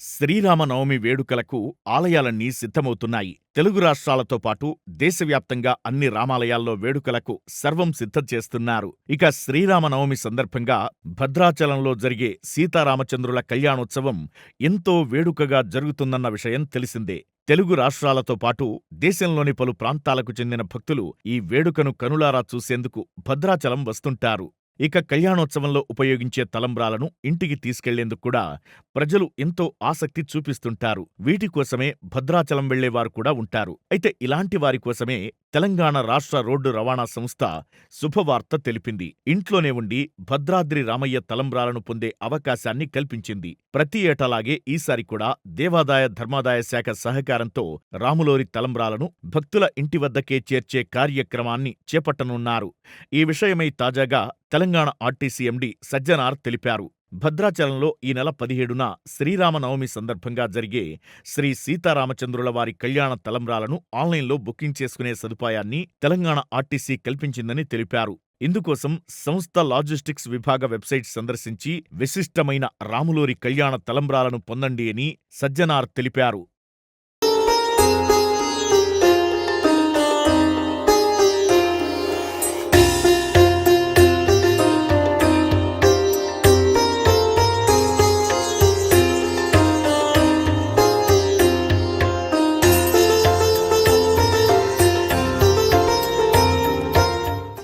శ్రీరామనవమి వేడుకలకు ఆలయాలన్నీ సిద్ధమవుతున్నాయి. తెలుగు రాష్ట్రాలతో పాటు దేశవ్యాప్తంగా అన్ని రామాలయాల్లో వేడుకలకు సర్వం సిద్ధం చేస్తున్నారు. ఇక శ్రీరామనవమి సందర్భంగా భద్రాచలంలో జరిగే సీతారామచంద్రుల కళ్యాణోత్సవం ఎంతో వేడుకగా జరుగుతుందన్న విషయం తెలిసిందే. తెలుగు రాష్ట్రాలతో పాటు దేశంలోని పలు ప్రాంతాలకు చెందిన భక్తులు ఈ వేడుకను కనులారా చూసేందుకు భద్రాచలం వస్తుంటారు. ఇక కళ్యాణోత్సవంలో ఉపయోగించే తలంబ్రాలను ఇంటికి తీసుకెళ్ళేందుకు కూడా ప్రజలు ఎంతో ఆసక్తి చూపిస్తుంటారు. వీటి కోసమే భద్రాచలం వెళ్ళేవారు కూడా ఉంటారు. అయితే ఇలాంటి వారి కోసమే తెలంగాణ రాష్ట్ర రోడ్డు రవాణా సంస్థ శుభవార్త తెలిపింది. ఇంట్లోనే ఉండి భద్రాద్రి రామయ్య తలంబ్రాలను పొందే అవకాశాన్ని కల్పించింది. ప్రతి ఏటలాగే ఈసారి కూడా దేవాదాయ ధర్మాదాయ శాఖ సహకారంతో రాములోరి తలంబ్రాలను భక్తుల ఇంటి వద్దకే చేర్చే కార్యక్రమాన్ని చేపట్టనున్నారు. ఈ విషయమై తాజాగా తెలంగాణ ఆర్టీసీ ఎండీ సజ్జనార్ తెలిపారు. భద్రాచలంలో ఈ నెల పదిహేడున శ్రీరామనవమి సందర్భంగా జరిగే శ్రీ సీతారామచంద్రుల వారి కళ్యాణ తలంబ్రాలను ఆన్లైన్లో బుకింగ్ చేసుకునే సదుపాయాన్ని తెలంగాణ ఆర్టీసీ కల్పించిందని తెలిపారు. ఇందుకోసం సంస్థ లాజిస్టిక్స్ విభాగ వెబ్సైట్ సందర్శించి విశిష్టమైన రాములోరి కళ్యాణ తలంబ్రాలను పొందండి అని సజ్జనార్ తెలిపారు.